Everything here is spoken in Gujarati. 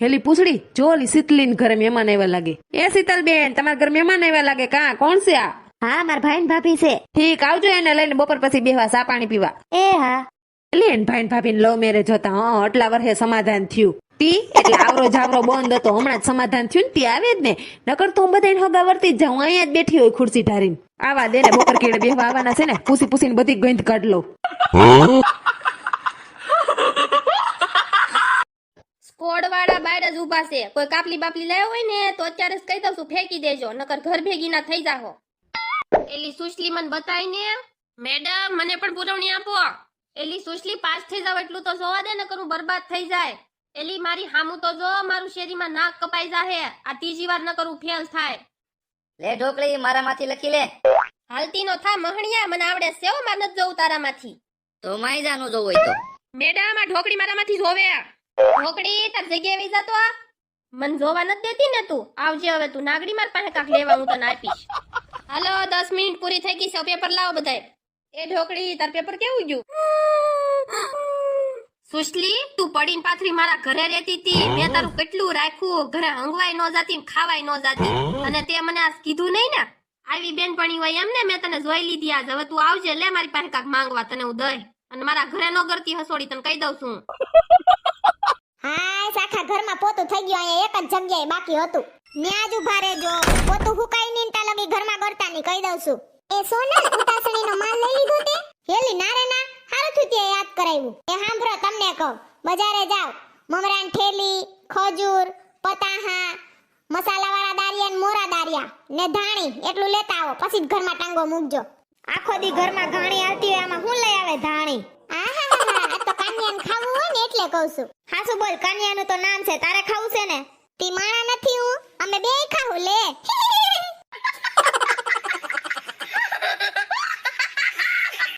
હેલી પૂછડી જો ઓલી શીતલીન ઘરે મહેમાન આવ્યા લાગે. એ શીતલ બેન તમારા ઘરે મહેમાન આવ્યા લાગે કા? કોણ છે આ? હા મારા ભાઈ ભાભી છે. ઠીક આવજો એને લઈને બપોર પછી બેહવા સા પાણી પીવા. એ હા. એટલે એને ભાઈ ભાભી લવ મેરેજ હતા હા આટલા વર્ષે સમાધાન થયું. તી એટલે આવરો જાવરો બંધ હતો હમણાં જ સમાધાન થયું ને તી આવે જ ને. નકર તો હું બધાને હગા વર્તી જ જાઉં અહીંયા જ બેઠી હોય ખુરશી ઢારીને. આવા દે ને બપોર કેડે બેહવા આવવાના છે ને પૂસી પૂસીને બધી ગંધ કાઢ લઉં સ્કોડ જ ઊભા છે. કોઈ કાપલી બાપલી લાવ્યો હોય ને તો અત્યારે જ કહી દઉં છું ફેંકી દેજો નકર ઘર ભેગી ના થઈ જાહો. એલી સુશલી મને ને મેડમ મને પણ પુરવણી આપો. એલી સુશલી પાસ થઈ જાવ એટલું તો જોવા દે નકર હું બરબાદ થઈ જાય. એલી મારી હામું તો જો મારું શેરીમાં નાક કપાઈ જાહે. આ ત્રીજી વાર નકર કરું ફેલ થાય. લે ઢોકળી મારામાંથી લખી લે. હાલતી નો થા મહણિયા મને આવડે સેવો હો, માર નથી તારા તારામાંથી. તો માય જાનું જોવું હોય તો. મેડમ આ ઢોકળી મારામાંથી જોવે. ઢોકળી તાર જગ્યાએ વઈ જાતો મન જોવા નથી દેતી ને તું. આવજે હવે તું નાગડી, માર પાસે કાક લેવા હું તને આપીશ. હાલો, દસ મિનિટ પૂરી થઈ ગઈ છે. પેપર લાવો બધાય. એ ઢોકળી તાર પેપર કેવું ગયું? સુશલી, તું પડીને પાથરી મારા ઘરે રહેતી હતી. મેં તારું કેટલું રાખ્યું? ઘરે હંગવાય ન જાતી ખાવાય ન જાતી. અને તે મને આ કીધું નહીં ને? આવી બેનપણી હોય એમ ને મેં તને જોઈ લીધી આજ. હવે તું આવજે, લે મારી પાસે કાક માંગવા તને હું દઈ. અને મારા ઘરે ન કરતી હસોડી, તને કહી દઉં છું હાય આખા ઘરમાં પોતું થઈ ગયું અહીંયા એક જ જગ્યાએ બાકી હતું. ન્યા જ ઊભા રહેજો. પોતું હુકાઈ નહીં તા લગી ઘરમાં કરતા નહીં, કહી દઉં છું. એ સોના ઉતાસણી નો માલ લઈ લીધો તે? હેલી ના ના હારું થયું તે યાદ કરાવ્યું. એ સાંભળો, તમને કહું. બજારે જાવ મમરાન ઠેલી, ખજૂર, પતાહા, મસાલાવાળા દારિયા ને મોરા દારિયા ને ધાણી એટલું લેતા આવો. પછી જ ઘરમાં ટાંગો મૂકજો. આખો દી ઘરમાં ઘાણી આવતી હોય, આમાં હું લઈ આવે ધાણી? આ હા હા તો કાન્યાને ખાવું હોય ને એટલે કહું છું. હાસુ બોલ કાન્યાનું તો નામ છે તારે ખાવું છે ને? તી માણા